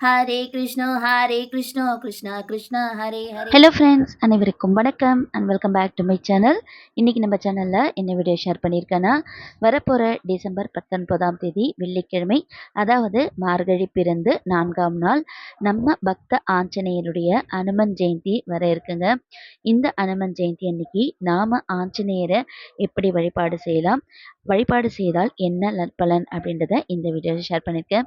Hare Krishna Hare Krishna Krishna Krishna Hare Hare. Hello friends அனைவருக்கும் வணக்கம் and welcome back to my channel இன்றைக்கி நம்ம சேனலில் என்ன வீடியோ ஷேர் பண்ணியிருக்கேன்னா வரப்போகிற டிசம்பர் பத்தொன்பதாம் தேதி வெள்ளிக்கிழமை அதாவது மார்கழி பிறந்து நான்காம் நாள் நம்ம பக்த ஆஞ்சநேயருடைய அனுமன் ஜெயந்தி வர இருக்குங்க. இந்த அனுமன் ஜெயந்தி அன்னைக்கு நாம் ஆஞ்சநேயரை எப்படி வழிபாடு செய்யலாம் வழிபாடு செய்தால் என்ன நற்பலன் அப்படின்றத இந்த வீடியோவில் ஷேர் பண்ணியிருக்கேன்.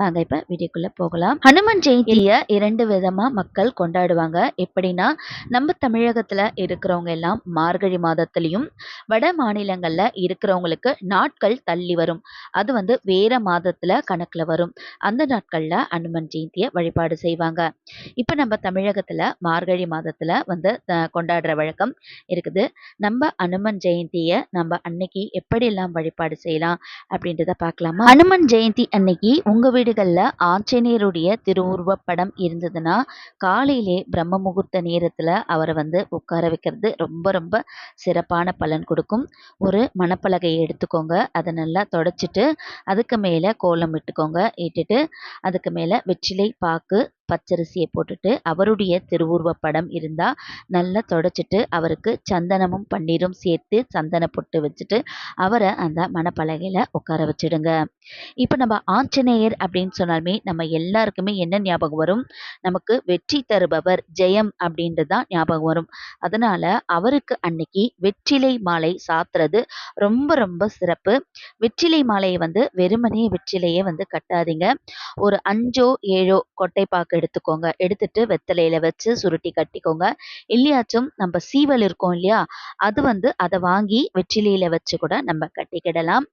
வாங்க இப்போ வீடியோக்குள்ளே போகலாம். ஹனுமன் ஜெயந்தியை இரண்டு விதமாக மக்கள் கொண்டாடுவாங்க. எப்படின்னா நம்ம தமிழகத்தில் இருக்கிறவங்க எல்லாம் மார்கழி மாதத்துலேயும் வட மாநிலங்களில் இருக்கிறவங்களுக்கு நாட்கள் தள்ளி வரும். அது வந்து வேற மாதத்தில் கணக்கில் வரும். அந்த நாட்களில் ஹனுமன் ஜெயந்தியை வழிபாடு செய்வாங்க. இப்போ நம்ம தமிழகத்தில் மார்கழி மாதத்தில் வந்து கொண்டாடுற வழக்கம் இருக்குது. நம்ம ஹனுமன் ஜெயந்தியை நம்ம அன்னைக்கு எப்படி எல்லாம் வழிபாடு செய்யலாம் அப்படின்றத பார்க்கலாமா? ஹனுமன் ஜெயந்தி அன்னைக்கு உங்கள் வீடுகளில் ஆஞ்சநேயருடைய திருவுருவப் திருவுருவப்படம் இருந்ததுன்னா காலையிலே பிரம்ம முகூர்த்த நேரத்தில் அவரை வந்து உட்கார வைக்கிறது ரொம்ப ரொம்ப சிறப்பான பலன் கொடுக்கும். ஒரு மணப்பலகையை எடுத்துக்கோங்க. அதை நல்லா தொடச்சிட்டு அதுக்கு மேலே கோலம் இட்டுக்கோங்க. இட்டுட்டு அதுக்கு மேலே வெற்றிலை பாக்கு பச்சரிசியை போட்டுட்டு அவருடைய திருவுருவ படம் இருந்தால் நல்லா தொடச்சிட்டு அவருக்கு சந்தனமும் பன்னீரும் சேர்த்து சந்தன பொட்டு வச்சுட்டு அவரை அந்த மணப்பலகையில் உட்கார வச்சுடுங்க. இப்போ நம்ம ஆஞ்சநேயர் அப்படின்னு சொன்னாலுமே நம்ம எல்லாருக்குமே என்ன ஞாபகம் வரும்? நமக்கு வெற்றி தருபவர் ஜெயம் அப்படின்றது தான் ஞாபகம் வரும். அதனால அவருக்கு அன்னைக்கு வெற்றிலை மாலை சாத்துறது ரொம்ப ரொம்ப சிறப்பு. வெற்றிலை மாலையை வந்து வெறுமனே வெற்றிலையே வந்து கட்டாதீங்க. ஒரு அஞ்சோ ஏழோ கொட்டைப்பாக்கு எடுத்துக்கோங்க. எடுத்துட்டு வெத்தலையில வச்சு சுருட்டி கட்டிக்கோங்க. இல்லையாச்சும் நம்ம சீவல் இருக்கோம் இல்லையா? அது வந்து அதை வாங்கி வெற்றிலையில் வச்சு கூட நம்ம கட்டிக்கிடலாம்.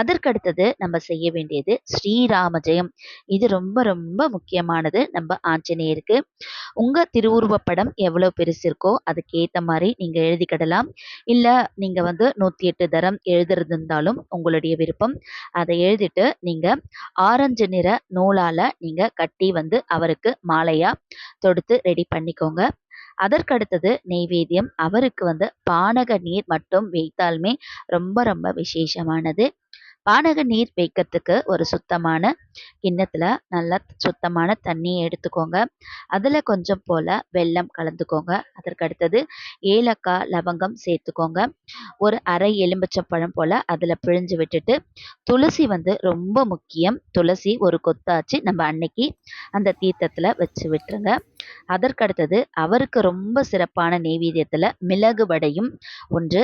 அதற்கடுத்தது நம்ம செய்ய வேண்டியது ஸ்ரீராம ஜெயம் இது ரொம்ப ரொம்ப முக்கியமானது. நம்ம ஆஞ்சநேயருக்கு. உங்கள் திருவுருவப்படம் படம் பெருசு இருக்கோ அதுக்கேற்ற மாதிரி நீங்கள் எழுதிக்கிடலாம் இல்லை நீங்கள் வந்து நூற்றி எட்டு தரம் எழுதுறது இருந்தாலும் உங்களுடைய விருப்பம். அதை எழுதிட்டு நீங்கள் ஆரஞ்சு நிற நூலால் நீங்கள் கட்டி வந்து அவருக்கு மாலையாக தொடுத்து ரெடி பண்ணிக்கோங்க. அதற்கடுத்தது நெய்வேத்தியம் அவருக்கு வந்து பானக நீர் மட்டும் வைத்தாலுமே ரொம்ப ரொம்ப விசேஷமானது. பானக நீர் வைக்கிறதுக்கு ஒரு சுத்தமான கிண்ணத்தில் நல்லா சுத்தமான தண்ணியை எடுத்துக்கோங்க. அதில் கொஞ்சம் போல் வெல்லம் கலந்துக்கோங்க. அதற்கு அடுத்தது ஏலக்காய் லவங்கம் சேர்த்துக்கோங்க. ஒரு அரை எலும்பிச்சம்பழம் போல் அதில் பிழிஞ்சு விட்டுட்டு துளசி வந்து ரொம்ப முக்கியம். துளசி ஒரு கொத்தாச்சு நம்ம அன்னைக்கு அந்த தீர்த்தத்தில் வச்சு விட்டுருங்க. அதற்கடுத்தது அவருக்கு ரொம்ப சிறப்பான நெய்வேத்தியத்தில் மிளகு வடையும் ஒன்று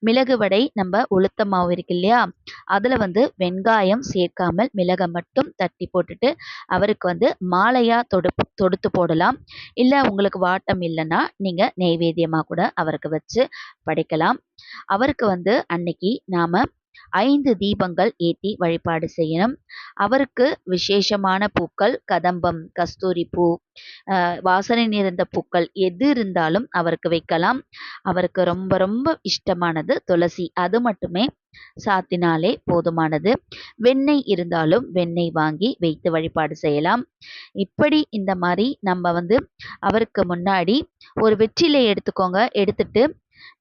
மிளகு வடை நம்ம உளுத்த மாவு இருக்கு இல்லையா? அதில் வந்து வெங்காயம் சேர்க்காமல் மிளகை மட்டும் தட்டி போட்டுட்டு அவருக்கு வந்து மாலையாக தொடு தொடுத்து போடலாம். இல்லை உங்களுக்கு வாட்டம் இல்லைன்னா நீங்கள் நெய்வேத்தியமாக கூட அவருக்கு வச்சு படைக்கலாம். அவருக்கு வந்து அன்னைக்கு நாம் ஐந்து தீபங்கள் ஏற்றி வழிபாடு செய்யணும். அவருக்கு விசேஷமான பூக்கள் கதம்பம் கஸ்தூரி பூ வாசனை நிறைந்த பூக்கள் எது இருந்தாலும் அவருக்கு வைக்கலாம். அவருக்கு ரொம்ப ரொம்ப இஷ்டமானது துளசி. அது மட்டுமே சாத்தினாலே போதுமானது. வெண்ணெய் இருந்தாலும் வெண்ணெய் வாங்கி வைத்து வழிபாடு செய்யலாம். இப்படி இந்த மாதிரி நம்ம வந்து அவருக்கு முன்னாடி ஒரு வெற்றிலை எடுத்துக்கோங்க. எடுத்துட்டு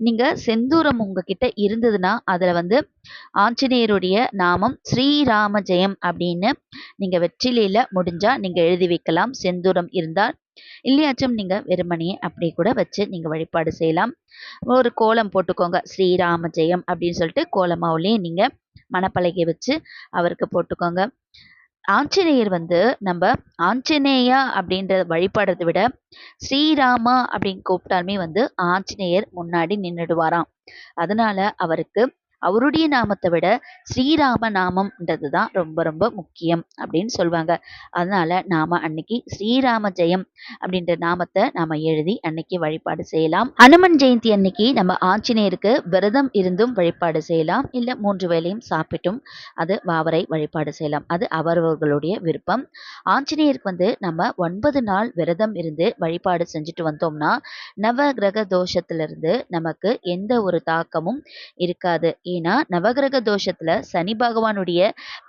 நீங்கள் செந்தூரம் உங்ககிட்ட இருந்ததுன்னா அதில் வந்து ஆஞ்சநேயருடைய நாமம் ஸ்ரீராம ஜெயம் அப்படின்னு நீங்கள் வெற்றிலையில் முடிஞ்சால் நீங்கள் எழுதி வைக்கலாம். செந்தூரம் இருந்தால் இல்லையாச்சும் நீங்கள் வெறுமனையே அப்படி கூட வச்சு நீங்கள் வழிபாடு செய்யலாம். ஒரு கோலம் போட்டுக்கோங்க ஸ்ரீராம ஜெயம் அப்படின்னு சொல்லிட்டு கோலமாவுலேயே நீங்கள் மணப்பலகை வச்சு அவருக்கு போட்டுக்கோங்க. ஆஞ்சநேயர் வந்து நம்ம ஆஞ்சநேயா அப்படின்ற வழிபாடுறதை விட ஸ்ரீராமா அப்படின்னு கூப்பிட்டாலுமே வந்து ஆஞ்சநேயர் முன்னாடி நின்றுடுவாராம் அதனால அவருக்கு அவருடைய நாமத்தை விட ஸ்ரீராம நாமம்ன்றது தான் ரொம்ப ரொம்ப முக்கியம் அப்படின்னு சொல்லுவாங்க அதனால நாம அன்னைக்கு ஸ்ரீராம ஜெயம் அப்படின்ற நாமத்தை நாம எழுதி அன்னைக்கு வழிபாடு செய்யலாம். அனுமன் ஜெயந்தி அன்னைக்கு நம்ம ஆஞ்சநேயருக்கு விரதம் இருந்தும் வழிபாடு செய்யலாம். இல்லை மூன்று வேலையும் சாப்பிட்டும் அது வாவரை வழிபாடு செய்யலாம். அது அவரவர்களுடைய விருப்பம். ஆஞ்சநேயருக்கு வந்து நம்ம ஒன்பது நாள் விரதம் இருந்து வழிபாடு செஞ்சுட்டு வந்தோம்னா நவ கிரக தோஷத்திலிருந்து நமக்கு எந்த ஒரு தாக்கமும் இருக்காது. ஏன்னா நவகிரக தோஷத்துல சனி பகவானுடைய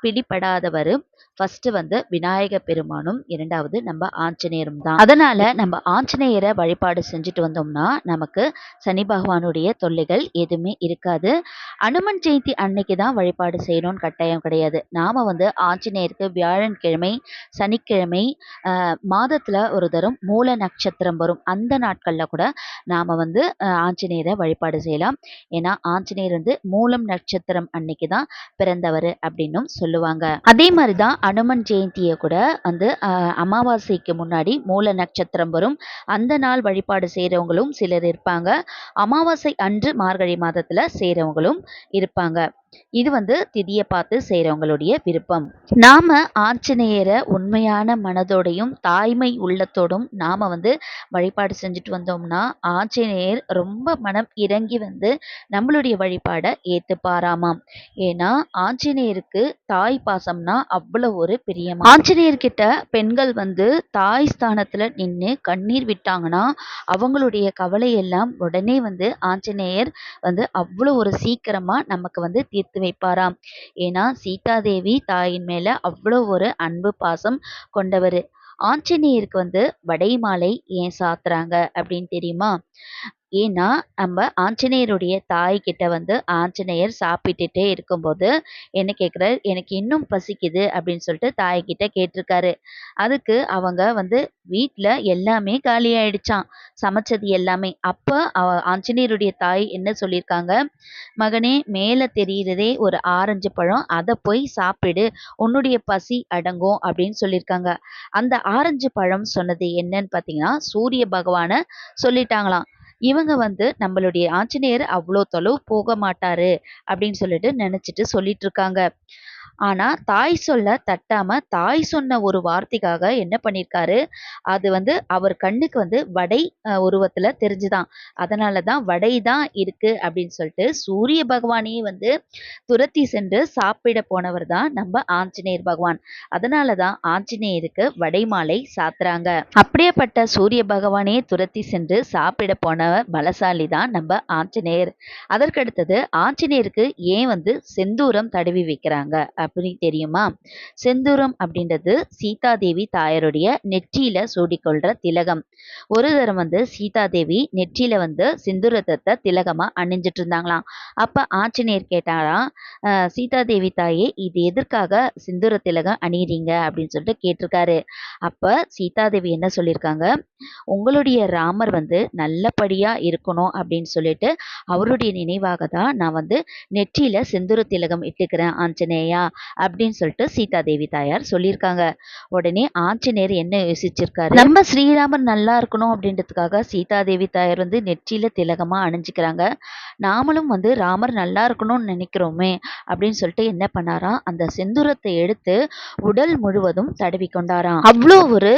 பிடிபடாதவர். ஃபர்ஸ்ட் வந்து விநாயக பெருமானும் இரண்டாவது நம்ம ஆஞ்சநேயரும் தான். அதனால நம்ம ஆஞ்சநேயரை வழிபாடு செஞ்சுட்டு வந்தோம்னா நமக்கு சனி பகவானுடைய தொல்லைகள் எதுவுமே இருக்காது. அனுமன் ஜெயந்தி அன்னைக்கு தான் வழிபாடு செய்யணும்னு கட்டாயம் கிடையாது. நாம வந்து ஆஞ்சநேயருக்கு வியாழன்கிழமை சனிக்கிழமை ஆஹ், மாதத்துல ஒரு தரம் மூல நட்சத்திரம் வரும். அந்த நாட்கள்ல கூட நாம வந்து ஆஞ்சநேயரை வழிபாடு செய்யலாம். ஏன்னா ஆஞ்சநேயர் வந்து மூலம் நட்சத்திரம் அன்னைக்கு தான் பிறந்தவர் அப்படின்னும் சொல்லுவாங்க. அதே மாதிரி தான் அனுமன் ஜெயந்தியை கூட வந்து அமாவாசைக்கு முன்னாடி மூல நட்சத்திரம் வரும். அந்த நாள் வழிபாடு செய்கிறவங்களும் சிலர் இருப்பாங்க. அமாவாசை அன்று மார்கழி மாதத்துல செய்கிறவங்களும் இருப்பாங்க. இது வந்து திதியை பார்த்து செய்கிறவங்களுடைய விருப்பம். நாம ஆஞ்சநேயரை உண்மையான மனதோடையும் தாய்மை உள்ளத்தோடும் நாம வந்து வழிபாடு செஞ்சுட்டு வந்தோம்னா ஆஞ்சநேயர் ரொம்ப மனம் இறங்கி வந்து நம்மளுடைய வழிபாடை ஏத்துப்பாராமாம். ஏன்னா ஆஞ்சநேயருக்கு தாய் பாசம்னா அவ்வளோ ஒரு பிரியம். ஆஞ்சநேயர்கிட்ட பெண்கள் வந்து தாய் ஸ்தானத்துல நின்று கண்ணீர் விட்டாங்கன்னா அவங்களுடைய கவலையெல்லாம் உடனே வந்து ஆஞ்சநேயர் வந்து அவ்வளோ ஒரு சீக்கிரமா நமக்கு வந்து தீர்த்து வைப்பாராம். ஏன்னா சீதாதேவி தாயின் மேல அவ்வளோ ஒரு அன்பு பாசம் கொண்டவர். ஆஞ்சநேயருக்கு வந்து வடை மாலை ஏன் சாத்துறாங்க அப்படின்னு தெரியுமா? ஏன்னா நம்ம ஆஞ்சநேயருடைய தாய்கிட்ட வந்து ஆஞ்சநேயர் சாப்பிட்டுட்டே இருக்கும்போது என்ன கேட்குறாரு எனக்கு இன்னும் பசிக்குது அப்படின்னு சொல்லிட்டு தாய்கிட்ட கேட்டிருக்காரு. அதுக்கு அவங்க வந்து வீட்டில் எல்லாமே காலியாயிடுச்சாம் சமைச்சது எல்லாமே. அப்போ அவ ஆஞ்சநேயருடைய தாய் என்ன சொல்லியிருக்காங்க? மகனே மேலே தெரிகிறதே ஒரு ஆரஞ்சு பழம். அதை போய் சாப்பிடு. உன்னுடைய பசி அடங்கும் அப்படின்னு சொல்லியிருக்காங்க. அந்த ஆரஞ்சு பழம் சொன்னது என்னன்னு பார்த்தீங்கன்னா சூரிய பகவானை சொல்லிட்டாங்களாம். இவங்க வந்து நம்மளுடைய ஆஞ்சநேயர் அவ்வளோ தொலைவு போக மாட்டாரு அப்படின்னு சொல்லிட்டு நினச்சிட்டு சொல்லிட்டு இருக்காங்க. ஆனால் தாய் சொல்ல தட்டாமல் தாய் சொன்ன ஒரு வார்த்தைக்காக என்ன பண்ணியிருக்காரு அது வந்து அவர் கண்ணுக்கு வந்து வடை உருவத்தில் தெரிஞ்சுதான். அதனால தான் வடை தான் இருக்குது அப்படின்னு சொல்லிட்டு சூரிய பகவானையே வந்து துரத்தி சென்று சாப்பிட போனவர் தான் நம்ம ஆஞ்சநேயர் பகவான். அதனால தான் ஆஞ்சநேயருக்கு வடை மாலை சாத்துறாங்க. அப்படியேப்பட்ட சூரிய பகவானே துரத்தி சென்று சாப்பிட போனவர் பலசாலி தான் நம்ம ஆஞ்சநேயர். அதற்கடுத்தது ஆஞ்சநேயருக்கு ஏன் வந்து செந்தூரம் தடவி வைக்கிறாங்க அப்படின்னு தெரியுமா? செந்தூரம் அப்படின்றது சீதாதேவி தாயாருடைய நெற்றியில சூடிக்கொள்ற திலகம். ஒரு தரம் வந்து சீதாதேவி நெற்றியில வந்து சிந்துரத்தை திலகமா அணிஞ்சிட்டு இருந்தாங்களாம் அப்ப ஆஞ்சநேயர் கேட்டாராம் சீதாதேவி தாயே இது எதற்காக சிந்துர திலகம் அணியிறீங்க? அப்படின்னு சொல்லிட்டு கேட்டிருக்காரு. அப்ப சீதாதேவி என்ன சொல்லியிருக்காங்க உங்களுடைய ராமர் வந்து நல்லபடியா இருக்கணும் அப்படின்னு சொல்லிட்டு அவருடைய நினைவாக தான் நான் வந்து நெற்றியில செந்தூர திலகம் இட்டுக்கிறேன் ஆஞ்சநேயா. அப்படின்னு சொல்லிட்டு சீதாதேவி தாயார் சொல்லியிருக்காங்க. உடனே ஆஞ்சநேயர் என்ன யோசிச்சிருக்காரு? நம்ம ஸ்ரீராமர் நல்லா இருக்கணும் அப்படின்றதுக்காக சீதாதேவி தாயார் வந்து நெற்றியில திலகமா அணிஞ்சுக்கிறாங்க. நாமளும் வந்து ராமர் நல்லா இருக்கணும்னு நினைக்கிறோமே அப்படின்னு சொல்லிட்டு என்ன பண்ணாராம் அந்த செந்தூரத்தை எடுத்து உடல் முழுவதும் தடவி கொண்டாராம். அவ்வளோ ஒரு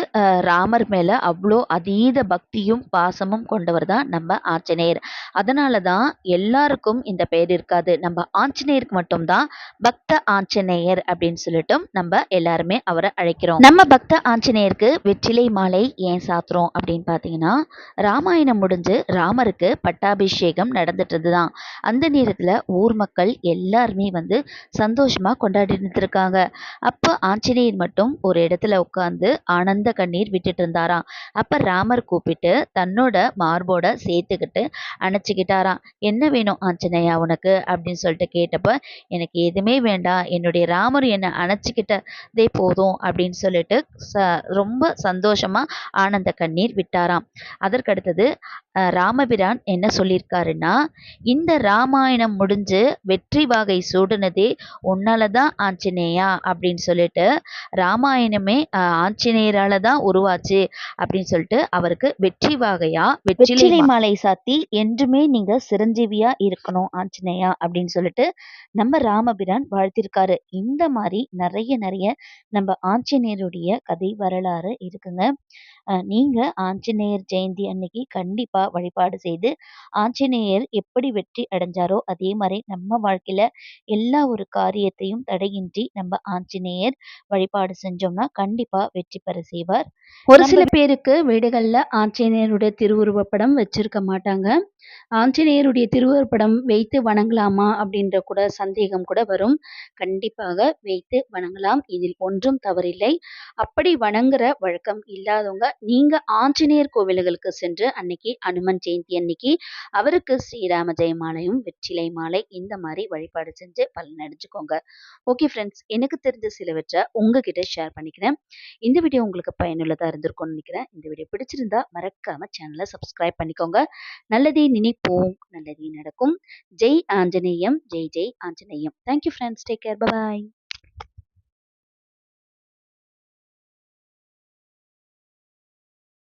ராமர் மேல அவ்வளோ அதீத பக்தியும் பாசமும் கொண்டவர் தான் நம்ம ஆஞ்சநேயர். அதனால தான் எல்லாருக்கும் இந்த பெயர் இருக்காது. நம்ம ஆஞ்சநேயருக்கு மட்டும்தான் பக்த ஆஞ்சநேயர் அப்படின்னு சொல்லிட்டு நம்ம எல்லாருமே அவரை அழைக்கிறோம். நம்ம பக்த ஆஞ்சநேயருக்கு வெற்றிலை மாலை ஏன் சாத்துறோம் அப்படின்னு பார்த்தீங்கன்னா ராமாயணம் முடிஞ்சு ராமருக்கு பட்டாபிஷேகம் நடந்துட்டு இருந்துதான் அந்த நேரத்துல ஊர் மக்கள் எல்லாருமே வந்து சந்தோஷமா கொண்டாடிட்டு இருக்காங்க அப்போ ஆஞ்சநேயர் மட்டும் ஒரு இடத்துல உட்காந்து ஆனந்த கண்ணீர் விட்டுட்டு இருந்தாராம் அப்ப ராமர் கூப்பிட்டு தன்னோட மார்போட சேர்த்துக்கிட்டு அணைச்சிக்கிட்டாராம். என்ன வேணும் ஆஞ்சநேயா உனக்கு? அப்படின்னு சொல்லிட்டு கேட்டப்ப எனக்கு எதுவுமே வேண்டாம். என்னுடைய ராமர் என்னை அணைச்சிக்கிட்டதே போதும் அப்படின்னு சொல்லிட்டு ச ரொம்ப சந்தோஷமா ஆனந்த கண்ணீர் விட்டாராம். அதற்கடுத்தது ராமபிரான் என்ன சொல்லியிருக்காருன்னா இந்த ராமாயணம் முடிஞ்சு வெற்றி வாகை சூடுனதே உன்னால தான் ஆஞ்சநேயா அப்படின்னு சொல்லிட்டு ராமாயணமே அஹ், ஆஞ்சநேயரால தான் உருவாச்சு அப்படின்னு சொல்லிட்டு அவருக்கு வெற்றி வாகையா வெற்றிலை மாலை சாத்தி என்றுமே நீங்க சிரஞ்சீவியா இருக்கணும் ஆஞ்சநேயா அப்படின்னு சொல்லிட்டு நம்ம ராமபிரான் வாழ்த்திருக்காரு. இந்த மாதிரி நிறைய நிறைய நம்ம ஆஞ்சநேயருடைய கதை வரலாறு இருக்குங்க. அஹ் நீங்க ஆஞ்சநேயர் ஜெயந்தி அன்னைக்கு கண்டிப்பா கண்டிப்பா வழிபாடு செய்து ஆஞ்சநேயர் எப்படி வெற்றி அடைஞ்சாரோ அதே மாதிரி நம்ம வாழ்க்கையில எல்லா ஒரு காரியத்தையும் தடையின்றி நம்ம ஆஞ்சநேயர் வழிபாடு செஞ்சோம்னா கண்டிப்பா வெற்றி பெற செய்வார். ஒரு சில பேருக்கு வீடுகளில் ஆஞ்சநேயருடைய திருவுருவப் படம் வச்சிருக்க மாட்டாங்க. ஆஞ்சநேயருடைய திருவுருவப்படம் வைத்து வணங்கலாமா? அப்படின்ற கூட சந்தேகம் கூட வரும். கண்டிப்பாக வைத்து வணங்கலாம். இதில் ஒன்றும் தவறில்லை. அப்படி வணங்குற வழக்கம் இல்லாதவங்க நீங்க ஆஞ்சநேயர் கோவில்களுக்கு சென்று அன்னைக்கு அனுமன் ஜெயந்தி அன்னைக்கு அவருக்கு ஸ்ரீராம ஜெயமாலையும் வெற்றிலை மாலை இந்த மாதிரி வழிபாடு செஞ்சு பலன் அடைஞ்சுக்கோங்க. ஓகே ஃப்ரெண்ட்ஸ் எனக்கு தெரிஞ்ச சிலவற்றை உங்ககிட்ட ஷேர் பண்ணிக்கிறேன். இந்த வீடியோ உங்களுக்கு பயனுள்ளதாக இருந்திருக்கும்னு நினைக்கிறேன். இந்த வீடியோ பிடிச்சிருந்தா மறக்காம சேனலை சப்ஸ்கிரைப் பண்ணிக்கோங்க. நல்லதே நினைப்போம். நல்லதே நடக்கும். Jai ஆஞ்சநேயம். Jai Jai ஆஞ்சநேயம். Thank you friends take care bye